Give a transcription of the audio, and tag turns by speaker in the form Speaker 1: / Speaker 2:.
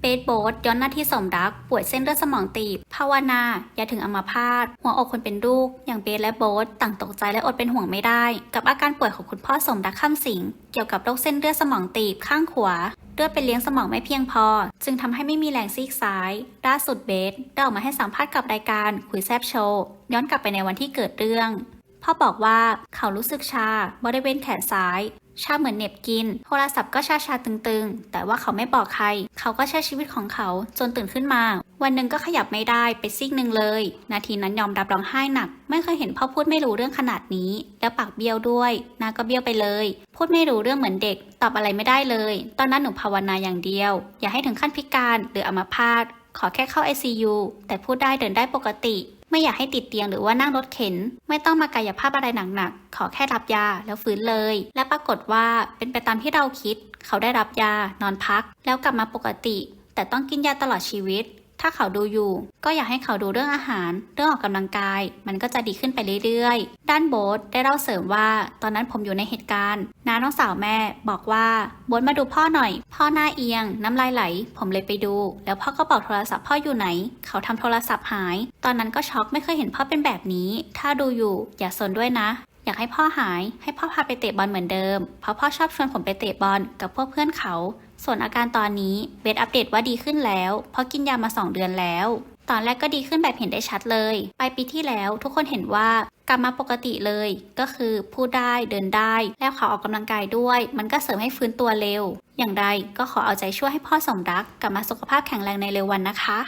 Speaker 1: เบสโบสย้อนหน้าที่สมรัก ป่วยเส้นเลือดสมองตีบ ภาวนา อย่าถึงอัมาพาต หัวอกคนเป็นลูก อย่างเบสและโบสต่างตกใจและอดเป็นห่วงไม่ได้ กับอาการป่วยของคุณพ่อสมรักข้ามสิง เกี่ยวกับโรคเส้นเลือดสมองตีบข้างขวา เลือดไปเลี้ยงสมองไม่เพียงพอ จึงทำให้ไม่มีแรงซีกซ้ายล่าสุดเบสได้ออกมาให้สัมภาษณ์กับรายการคุยแซบโชว์ ย้อนกลับไปในวันที่เกิดเรื่อง พ่อบอกว่าเขารู้สึกชาบริเวณแขนซ้าย ชาเหมือนเหน็บกิน โทรศัพท์ก็ชาชาตึงๆ แต่ว่าเขาไม่บอกใคร เขาก็ใช้ชีวิตของเขาจนตื่นขึ้นมา วันหนึ่งก็ขยับไม่ได้ไปซีกหนึ่งเลย นาทีนั้นยอมรับร้องไห้หนัก ไม่เคยเห็นพ่อพูดไม่รู้เรื่องขนาดนี้ แล้วปากเบี้ยวด้วยน้าก็เบี้ยวไปเลย พูดไม่รู้เรื่องเหมือนเด็ก ตอบอะไรไม่ได้เลย ตอนนั้นหนูภาวนาอย่างเดียว อย่าให้ถึงขั้นพิการหรืออัมพาตขอแค่เข้า ICU แต่พูดได้เดินได้ปกติ ไม่อยากให้ติดเตียงหรือว่านั่งรถเข็น ไม่ต้องมากายภาพอะไรหนักๆ ขอแค่รับยาแล้วฟื้นเลย และปรากฏว่าเป็นไปตามที่เราคิด เขาได้รับยานอนพัก แล้วกลับมาปกติ แต่ต้องกินยาตลอดชีวิต ถ้าเขาดูอยู่ ก็อยากให้เขาดูเรื่องอาหาร เรื่องออกกำลังกาย มันก็จะดีขึ้นไปเรื่อยๆ ด้านโบ๊ทได้เล่าเสริมว่า ตอนนั้นผมอยู่ในเหตุการณ์น้าน้องสาวแม่บอกว่าโบ๊ทมาดูพ่อหน่อย พ่อหน้าเอียง น้ำลายไหล ผมเลยไปดู แล้วพ่อก็บอกโทรศัพท์พ่ออยู่ไหน เขาทำโทรศัพท์หาย ตอนนั้นก็ช็อกไม่เคยเห็นพ่อเป็นแบบนี้ ถ้าดูอยู่อย่าสนด้วยนะอยากให้พ่อหาย ให้พ่อพาไปเตะบอลเหมือนเดิม เพราะพ่อชอบชวนผมไปเตะบอลกับพวกเพื่อนเขา ส่วนอาการตอนนี้เบสอัปเดตว่าดีขึ้นแล้ว เพราะกินยามา 2 เดือนแล้ว ตอนแรกก็ดีขึ้นแบบเห็นได้ชัดเลย ปลายปีที่แล้วทุกคนเห็นว่ากลับมาปกติเลย ก็คือพูดได้เดินได้ แล้วเขาออกกำลังกายด้วย มันก็เสริมให้ฟื้นตัวเร็ว อย่างไรก็ขอเอาใจช่วยให้พ่อสมรักกลับมาสุขภาพแข็งแรงในเร็ววันนะคะ